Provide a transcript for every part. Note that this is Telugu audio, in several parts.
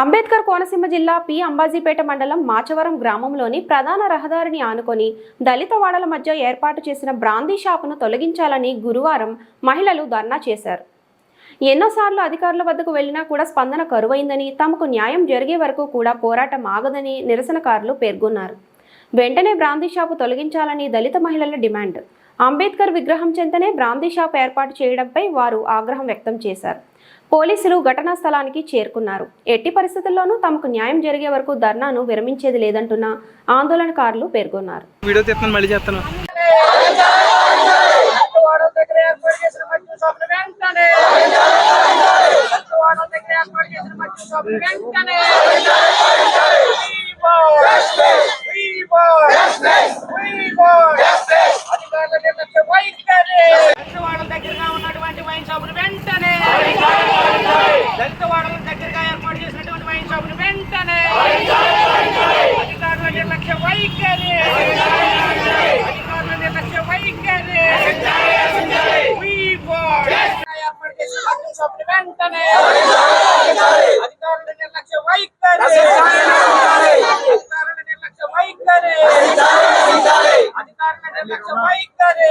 అంబేద్కర్ కోనసీమ జిల్లా పి. అంబాజీపేట మండలం మాచవరం గ్రామంలోని ప్రధాన రహదారిని ఆనుకొని దళిత వాడల మధ్య ఏర్పాటు చేసిన బ్రాందీ షాపును తొలగించాలని గురువారం మహిళలు ధర్నా చేశారు. ఎన్నోసార్లు అధికారుల వద్దకు వెళ్ళినా కూడా స్పందన కరువైందని తమకు న్యాయం జరిగే వరకు కూడా పోరాటం ఆగదని నిరసనకారులు పేర్కొన్నారు. వెంటనే బ్రాందీ షాపు తొలగించాలని దళిత మహిళల డిమాండ్. అంబేద్కర్ విగ్రహం చెంతనే బ్రాందీ షాప్ ఏర్పాటు చేయడంపై వారు ఆగ్రహం వ్యక్తం చేశారు. పోలీసులు ఘటనా స్థలానికి చేరుకున్నారు. ఎట్టి పరిస్థితుల్లోనూ తమకు న్యాయం జరిగే వరకు ధర్నాను విరమించేది లేదంటున్న ఆందోళనకారులు పేర్కొన్నారు. వీడియో తీస్తాను మళ్ళీ చేస్తాను వాడల దగ్గర ఏర్పాటు చేసిన మద్యం షాపులు వెంటనే వాడల దగ్గర ఏర్పాటు చేసిన మద్యం షాపులు వెంటనే We want- We want- We want అధికారుల నిర్లక్ష్య వైఖరి దళితవాడల దగ్గరగా షాపును వైన్ షాపులు వెంటనే దళితవాడల దగ్గరగా ఏర్పాటు చేసినటువంటి వైన్ షాపును వెంటనే అధికారుల నిర్లక్ష్య వైఖరి అధికారుల నిర్లక్ష్య వైఖరి ఏర్పాటు చేసిన మద్యం షాపులు వెంటనే అధికారుల నిర్లక్ష్య వైఖరి అధికారుల నిర్లక్ష్య వైఖరి అధికారుల నిర్లక్ష్య వైఖరి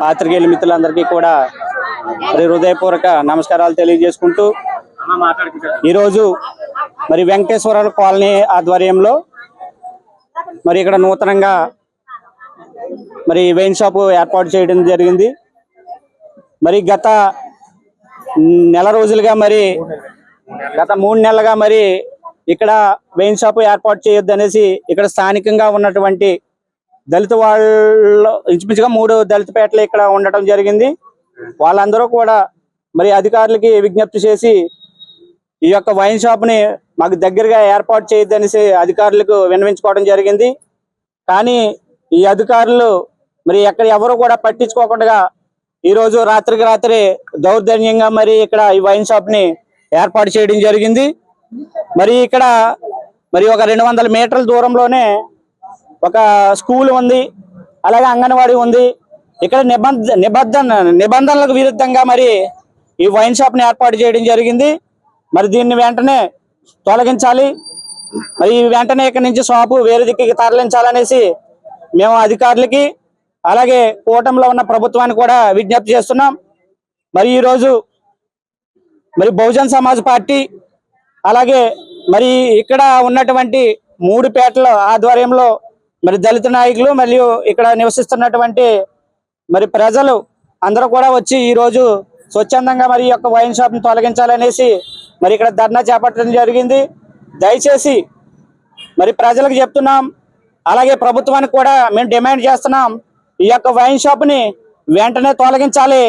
పాత్రికేయుల మిత్రులందరికీ కూడా మరి హృదయపూర్వక నమస్కారాలు తెలియజేసుకుంటూ ఈరోజు మరి వెంకటేశ్వర కాలనీ ఆధ్వర్యంలో మరి ఇక్కడ నూతనంగా మరి వెయిన్ షాప్ ఏర్పాటు చేయడం జరిగింది. మరి గత నెల రోజులుగా మరి గత మూడు నెలలుగా మరి ఇక్కడ వైన్ షాప్ ఏర్పాటు చేయొద్దు అనేసి ఇక్కడ స్థానికంగా ఉన్నటువంటి దళిత వాళ్ళు ఇంచుమించుగా మూడు దళిత పేటలు ఇక్కడ ఉండటం జరిగింది. వాళ్ళందరూ కూడా మరి అధికారులకి విజ్ఞప్తి చేసి ఈ యొక్క వైన్ షాప్ని మాకు దగ్గరగా ఏర్పాటు చేయొద్దు అనేసి అధికారులకు విన్నవించుకోవడం జరిగింది. కానీ ఈ అధికారులు మరి ఎక్కడ ఎవరు కూడా పట్టించుకోకుండా ఈ రోజు రాత్రికి రాత్రి దౌర్జన్యంగా మరి ఇక్కడ ఈ వైన్ షాప్ని ఏర్పాటు చేయడం జరిగింది. మరి ఇక్కడ మరి ఒక రెండు వందల మీటర్ల దూరంలోనే ఒక స్కూల్ ఉంది అలాగే అంగన్వాడీ ఉంది. ఇక్కడ నిబంధ నిబంధన నిబంధనలకు విరుద్ధంగా మరి ఈ వైన్ షాప్ని ఏర్పాటు చేయడం జరిగింది. మరి దీన్ని వెంటనే తొలగించాలి. మరి వెంటనే ఇక్కడ నుంచి షాపు వేరే దిక్కుకి తరలించాలనేసి మేము అధికారులకి అలాగే కూటమిలో ఉన్న ప్రభుత్వానికి కూడా విజ్ఞప్తి చేస్తున్నాం. మరి ఈరోజు మరి బహుజన్ సమాజ్ పార్టీ అలాగే మరి ఇక్కడ ఉన్నటువంటి మూడు పేటల ఆధ్వర్యంలో మరి దళిత నాయకులు మరియు ఇక్కడ నివసిస్తున్నటువంటి మరి ప్రజలు అందరూ కూడా వచ్చి ఈ రోజు స్వచ్ఛందంగా మరి ఈ యొక్క వైన్ షాప్ని తొలగించాలనేసి మరి ఇక్కడ ధర్నా చేపట్టడం జరిగింది. దయచేసి మరి ప్రజలకు చెప్తున్నాం. అలాగే ప్రభుత్వానికి కూడా మేము డిమాండ్ చేస్తున్నాం. ఈ యొక్క వైన్ షాప్ని వెంటనే తొలగించాలి.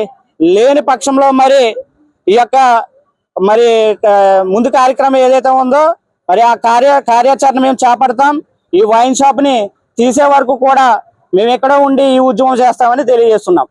లేని పక్షంలో మరి ఈ యొక్క మరి ముందు కార్యక్రమం ఏదైతే ఉందో మరి ఆ కార్య కార్యాచరణ మేము చేపడతాం. ఈ వైన్ షాప్ని తీసే వరకు కూడా మేము ఎక్కడో ఉండి ఈ ఉద్యమం చేస్తామని తెలియజేస్తున్నాం.